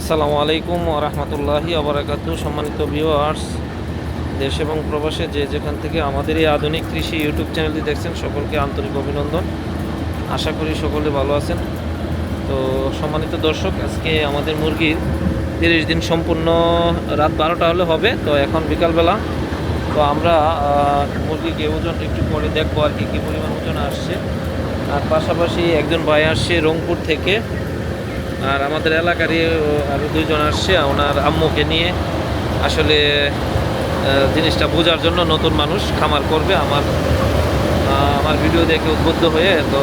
আসসালামু আলাইকুম রহমতুল্লাহি আবরাকাতু সম্মানিত ভিউয়ার্স দেশ এবং প্রবাসে যে যেখান থেকে আমাদের এই আধুনিক কৃষি ইউটিউব চ্যানেলটি দেখছেন, সকলকে আন্তরিক অভিনন্দন। আশা করি সকলে ভালো আছেন। তো সম্মানিত দর্শক, আজকে আমাদের মুরগির তিরিশ দিন সম্পূর্ণ, রাত বারোটা হলে হবে, তো এখন বিকালবেলা। তো আমরা মুরগিকে ওজন একটু পরে দেখব আর কি, কী পরিমাণ ওজন আসছে। আর পাশাপাশি একজন ভাই আসছে রংপুর থেকে। আর আমাদের এলাকারই আরও দুইজন আসছে, ওনার আম্মুকে নিয়ে। আসলে জিনিসটা বোঝার জন্য নতুন মানুষ খামার করবে আমার। আমার ভিডিও দেখে উদ্বুদ্ধ হয়ে তো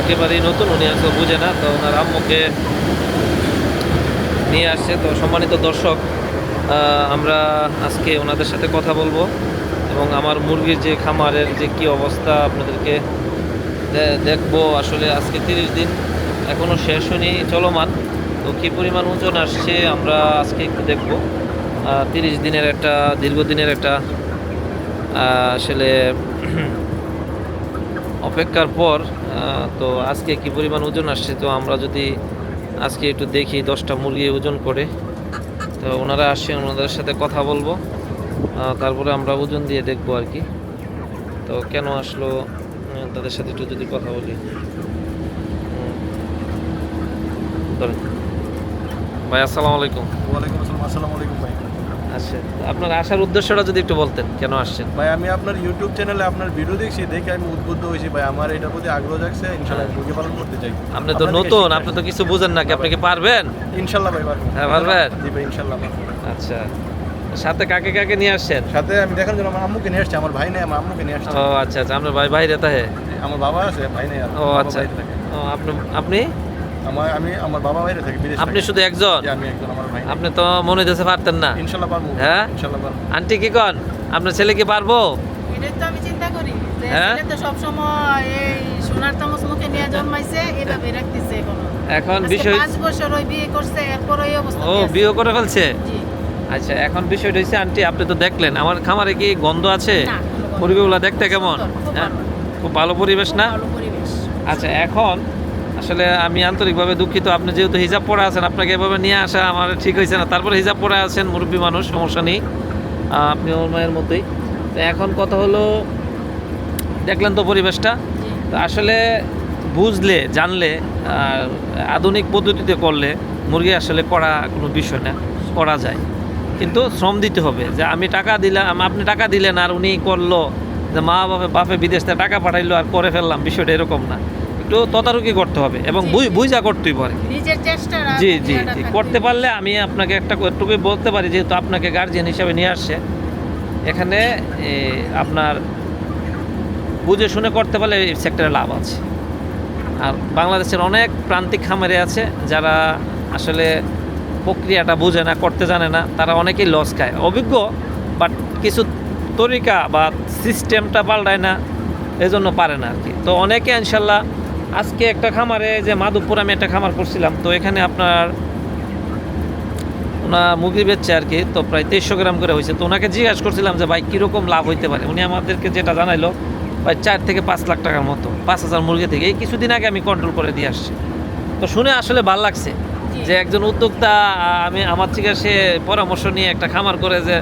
একেবারেই নতুন, উনি আসলে বুঝে না। তো ওনার আম্মুকে নিয়ে আসছে। তো সম্মানিত দর্শক আমরা আজকে ওনাদের সাথে কথা বলব এবং আমার মুরগির যে খামারের যে কি অবস্থা আপনাদেরকে দেখব। আসলে আজকে তিরিশ দিন এখনও শেষ হয়নি, চলমান। তো কী পরিমাণ ওজন আসছে আমরা আজকে একটু দেখব। তিরিশ দিনের একটা, দীর্ঘদিনের একটা আসলে অপেক্ষার পর তো আজকে কি পরিমাণ ওজন আসছে, তো আমরা যদি আজকে একটু দেখি দশটা মুরগি ওজন করে। তো ওনারা আসছেন ওনাদের সাথে কথা বলব। তারপরে আমরা ওজন দিয়ে দেখব আর কি। তো কেন আসলো তাদের সাথে একটু যদি কথা বলি। ধরেন। ভাই আসসালামু আলাইকুম। ওয়ালাইকুম আসসালাম আসসালামু আলাইকুম ভাই। আচ্ছা আপনার আসার উদ্দেশ্যটা যদি একটু বলতেন কেন আসছেন? ভাই আমি আপনার ইউটিউব চ্যানেলে আপনার ভিডিও দেখছি দেখে আমি উদ্বুদ্ধ হয়েছি। ভাই আমার এটার প্রতি আগ্রহ জাগছে ইনশাল্লাহ মুরগি পালন করতে চাই। আপনি তো নতুন আপনি তো কিছু বুঝেন নাকি আপনি কি পারবেন? ইনশাল্লাহ ভাই পারব। হ্যাঁ, পারবেন? জি ভাই ইনশাল্লাহ আচ্ছা সাথে কাকে কাকে নিয়ে আসছেন? সাথে আমি দেখার জন্য আমার আম্মুকে নিয়ে আসছি আমার ভাই নেই আমার আম্মুকে নিয়ে আসছি। ও আচ্ছা আচ্ছা আপনার ভাই বাইরে তাহে আমার বাবা আছে ভাই নেই ও আচ্ছা। ও আপনি আপনি? আমার আমি আমার বাবা বাইরে থাকে বিদেশে আপনি শুধু একজন? আমি একজন আমার ভাই। আপনি তো মনে দিতে পারতেন না। ইনশাল্লাহ পারব হ্যাঁ? ইনশাল্লাহ পারব। আন্টি কি কন? আপনার ছেলে কি পারব? এটাই তো আমি চিন্তা করি হ্যাঁ? ছেলে তো সবসময় এই সোনার চামচ মুখে নিয়ে জন্মাইছে এভাবে রাখতেছে এখনও। এখন বিষয় পাঁচ বছর ওই বিয়ে করছে এরপর ওই অবস্থা ও বিয়ে করে ফেলছে? জি। আচ্ছা এখন বিষয়টা হচ্ছে আন্টি আপনি তো দেখলেন আমার খামারে কি গন্ধ আছে? নেই। দেখতে কেমন? খুব হ্যাঁ? ভালো। পরিবেশ না? আচ্ছা এখন আসলে আমি আন্তরিকভাবে দুঃখিত। আপনি যেহেতু হিজাব পরে আছেন, আপনাকে এভাবে নিয়ে আসা আমার ঠিক হয়েছে না। তারপরে হিজাব পরে আছেন মুরব্বী মানুষ, সমস্যা নেই। আপনি ওর মায়ের মতোই। তো এখন কথা হলো, দেখলেন তো পরিবেশটা? তো আসলে বুঝলে, জানলে আর আধুনিক পদ্ধতিতে করলে মুরগি আসলে করা কোনো বিষয় না, করা যায়। কিন্তু শ্রম দিতে হবে। যে আমি টাকা দিলাম আপনি টাকা দিলেন আর উনি করল, যে মা বাপে বাপে বিদেশ থেকে টাকা পাঠাইলো আর করে ফেললাম, বিষয়টা এরকম না। একটু তদারকি করতে হবে এবং বুঝ- করতেই পারে। জি জি জি করতে পারলে আমি আপনাকে একটা একটুকুই বলতে পারি যেহেতু আপনাকে গার্জিয়ান হিসাবে নিয়ে আসছে। এখানে আপনার বুঝে শুনে করতে পারলে এই সেক্টরে লাভ আছে। আর বাংলাদেশের অনেক প্রান্তিক খামারে আছে যারা আসলে প্রক্রিয়াটা বুঝে না করতে জানে না তারা অনেকেই লস খায়। অভিজ্ঞ বাট কিছু তরিকা বা সিস্টেমটা পাল্টায় না এজন্য পারে না আর কি। তো অনেকে ইনশাল্লাহ আজকে একটা খামারে যে মাধবপুর আমি একটা খামার করছিলাম তো এখানে আপনার ওনার মুরগি বেচছে আর কি তো প্রায় তেইশশো গ্রাম করে হয়েছে। তো ওনাকে জিজ্ঞাসা করছিলাম যে ভাই কীরকম লাভ হইতে পারে? উনি আমাদেরকে যেটা জানাইলো প্রায় চার থেকে পাঁচ লাখ টাকার মতো পাঁচ হাজার মুরগি থেকে। এই কিছুদিন আগে আমি কন্ট্রোল করে দিয়ে আসছি। তো শুনে আসলে ভালো লাগছে যে একজন উদ্যোক্তা আমি আমার থেকে সে পরামর্শ নিয়ে একটা খামার করে যে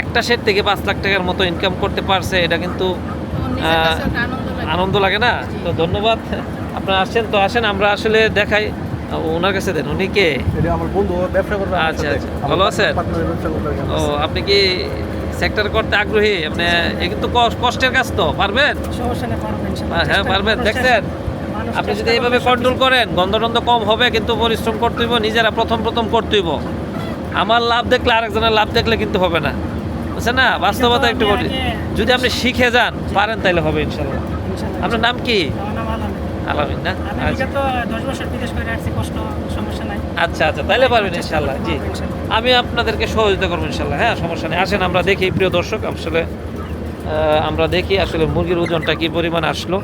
একটা সেট থেকে পাঁচ লাখ টাকার মতো ইনকাম করতে পারছে। এটা কিন্তু আনন্দ লাগে না? তো ধন্যবাদ। আপনারা আসছেন তো আসেন আমরা আসলে দেখাই। ওনার কাছে দেন উনি কে? আমার বন্ধু ব্যবসা করবে আচ্ছা, আচ্ছা। ভালো আছেন? ও আপনি কি সেক্টর করতে আগ্রহী? আপনি এ কিন্তু কষ্টের কাজ তো পারবেন? সমস্যা নেই পারবেন ইনশাআল্লাহ। হ্যাঁ পারবেন। দেখছেন? আপনি যদি এইভাবে কন্ট্রোল করেন গন্ধ টন্ধ কম হবে কিন্তু পরিশ্রম করতে হইব নিজেরা প্রথম প্রথম করতে হইব। আমার লাভ দেখলে আরেকজনের লাভ দেখলে কিন্তু হবে না। বুঝছেন না? বাস্তবতা একটু বলি যদি আপনি শিখে যান পারেন তাইলে হবে ইনশাল্লাহ। ইনশাআল্লাহ। আপনার নাম কি? আলামিন। না? আমি আচ্ছা। আচ্ছা আচ্ছা তাইলে পারবেন ইনশাল্লাহ জি। আমি আপনাদেরকে সহযোগিতা করব ইনশাল্লাহ হ্যাঁ সমস্যা নেই। আসেন আমরা দেখি প্রিয় দর্শক আসলে আমরা দেখি আসলে মুরগির ওজনটা কি পরিমাণ আসলো।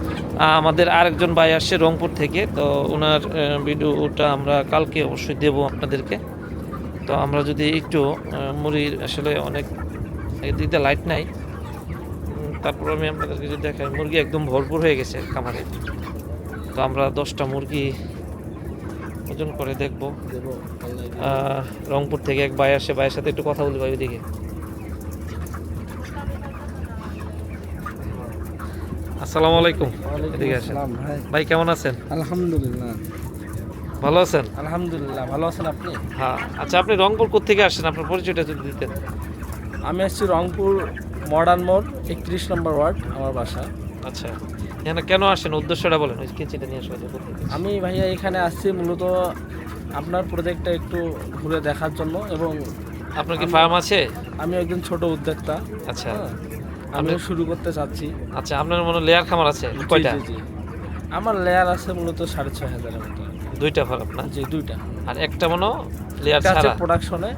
আমাদের আরেকজন ভাই আসছে রংপুর থেকে তো ওনার ভিডিওটা আমরা কালকে অবশ্যই দেব আপনাদেরকে। তো আমরা যদি একটু মুরগির আসলে অনেক দিতে লাইট নাই তারপর আমি আপনাদেরকে যদি দেখাই মুরগি একদম ভরপুর হয়ে গেছে খামারে। তো আমরা দশটা মুরগি ওজন করে দেখব। রংপুর থেকে এক ভাই আসে ভাইয়ের সাথে একটু কথা বলি ভাই ওইদিকে। আসসালামু আলাইকুম। এদিকে আসেন। ভাই। কেমন আছেন? আলহামদুলিল্লাহ। ভালো আছেন? আলহামদুলিল্লাহ ভালো আছেন আপনি? হ্যাঁ আচ্ছা আপনি রংপুর থেকে আসেন? আপনার পরিচয়টা যদি দিতেন। আমি আসছি রংপুর মডার্ন মোড় একত্রিশ নম্বর ওয়ার্ড আমার বাসা। আচ্ছা। এখানে কেন আসেন উদ্দেশ্যটা বলেন ওই কিনচিটা নিয়ে আসলে আমি ভাইয়া এখানে আসছি মূলত আপনার প্রজেক্টটা একটু ঘুরে দেখার জন্য এবং আপনার কি ফার্ম আছে? আমি একজন ছোট উদ্যোক্তা। আচ্ছা। হ্যাঁ, আমিও শুরু করতে চাচ্ছি। আচ্ছা আপনার মনে লেয়ার খামার আছে? কয়টা। আমার লেয়ার আছে মূলত সাড়ে ছয় হাজারের মতো। দুইটা ফার্ম না? জি দুইটা। আর একটা মনে লেয়ার আছে ছাড়া? প্রোডাকশনে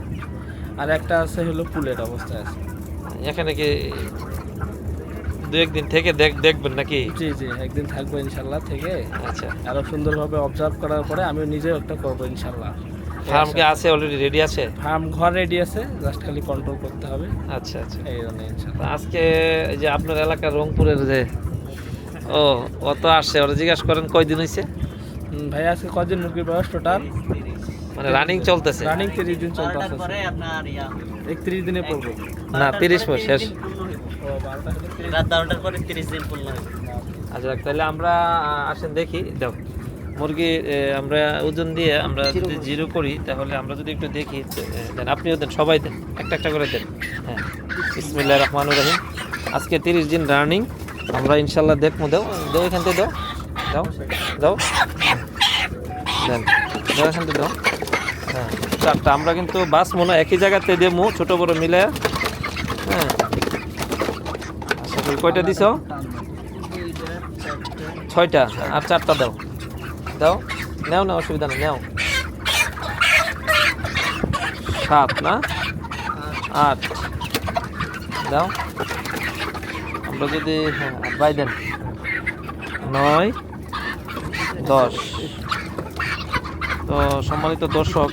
আর একটা আছে হলো পুলের অবস্থায় আছে। এখানে কি দু একদিন থেকে দেখ দেখবেন নাকি? জি জি একদিন থাকব ইনশাল্লাহ থেকে। আচ্ছা। আরও সুন্দরভাবে অবজার্ভ করার পরে আমি নিজেও একটা করব ইনশাল্লাহ ফার্ম কি আছে? অলরেডি রেডি আছে? ফার্ম ঘর রেডি আছে জাস্ট খালি কন্ট্রোল করতে হবে। আচ্ছা আচ্ছা। এই জন্য ইনশাল্লাহ আজকে এই যে আপনার এলাকার রংপুরের যে ও ও তো আসছে ওরা জিজ্ঞাসা করেন কয়দিন হয়েছে ভাই আজকে কদিন মুরগির বয়স টোটাল মানে রানিং চলতেছে। রানিং তিরিশ দিন চলতে আছে একত্রিশ দিনে পড়বে। না তিরিশ পর শেষ। রাত বারোটার পরে তিরিশ দিন পূর্ণ হবে আচ্ছা তাহলে আমরা আসেন দেখি। দাও মুরগি আমরা ওজন দিয়ে আমরা যদি জিরো করি তাহলে আমরা যদি একটু দেখি দেন আপনিও দেন সবাই দেন একটা একটা করে দেন। হ্যাঁ ইসমিল্লা রহমান রহিম। আজকে তিরিশ দিন রানিং আমরা ইনশাল্লাহ দেখব দাও দাও এখান থেকে দাও দাও দাও। দেন দাও এখান থেকে দাও। চারটা। আমরা কিন্তু বাস মনে একই জায়গাতে দেবো, ছোটো বড় মিলে। হ্যাঁ। আচ্ছা কয়টা দিছো? ছয়টা। আর চারটা দাও। দাও। নেও না অসুবিধা নেই, নেও। সাত, না? আট। দাও। আমরা যদি হ্যাঁ বাই দেন। নয়, দশ। তো সম্মানিত দর্শক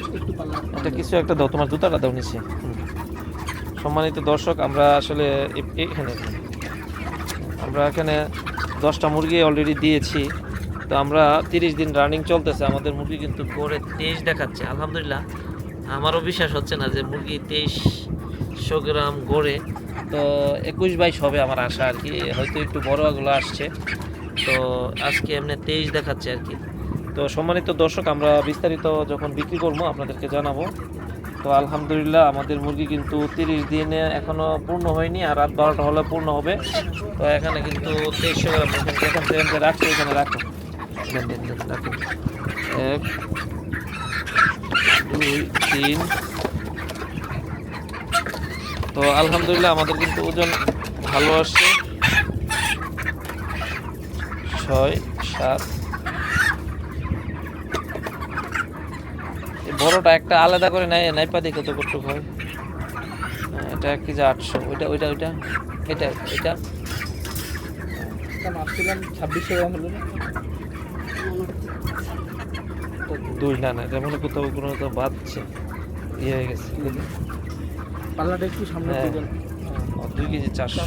এটা কিছু, একটা দাও, তোমার জুতাটা দাও নিচে। সম্মানিত দর্শক, আমরা আসলে এখানে, আমরা এখানে দশটা মুরগি অলরেডি দিয়েছি। তো আমরা তিরিশ দিন রানিং চলতেছে, আমাদের মুরগি কিন্তু গড়ে তেইশ দেখাচ্ছে, আলহামদুলিল্লাহ। আমারও বিশ্বাস হচ্ছে না যে মুরগি তেইশশো গ্রাম গড়ে, তো একুশ বাইশ হবে আমার আশা আর কি, হয়তো একটু বড়গুলো আসছে। তো আজকে এমনি তেইশ দেখাচ্ছে আর কি। তো সম্মানিত দর্শক, আমরা বিস্তারিত যখন বিক্রি করব, আপনাদেরকে জানাব। তো আলহামদুলিল্লাহ, আমাদের মুরগি কিন্তু তিরিশ দিনে এখনও পূর্ণ হয়নি, আর রাত বারোটা হলে পূর্ণ হবে। তো এখানে কিন্তু তেইশশো গ্রাম এখানে থেকে রাখছো, এখানে রাখো। রাখো। এক, দুই, তিন। তো আলহামদুলিল্লাহ, আমাদের কিন্তু ওজন ভালো আসছে। ছয়, সাত এই বড়টা একটা আলাদা করে নাই নাইপা দেখে তো কতটুকু হয়? এটা কি যে আটশো? ওইটা ওইটা ওইটা? এটা এটা ছাব্বিশশো গ্রাম হলো দুই না না এটা মনে কোথাও কোনো তো বাদছে ইয়ে হয়ে গেছে। পাল্লাটা একটু সামনে হ্যাঁ। দুই কেজি চারশো।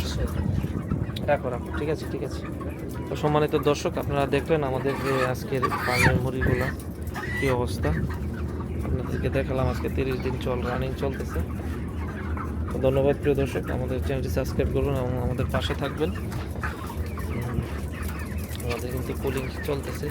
রাখো রাখো। ঠিক আছে ঠিক আছে। তো সম্মানিত দর্শক আপনারা দেখলেন আমাদের যে আজকের ফার্মের মুড়িগুলো কী অবস্থা? আপনাদেরকে দেখালাম, আজকে তিরিশ দিন চল রানিং চলতেছে। তো ধন্যবাদ প্রিয় দর্শক, আমাদের চ্যানেলটি সাবস্ক্রাইব করুন এবং আমাদের পাশে থাকবেন। আমাদের কিন্তু কুলিং চলতেছে।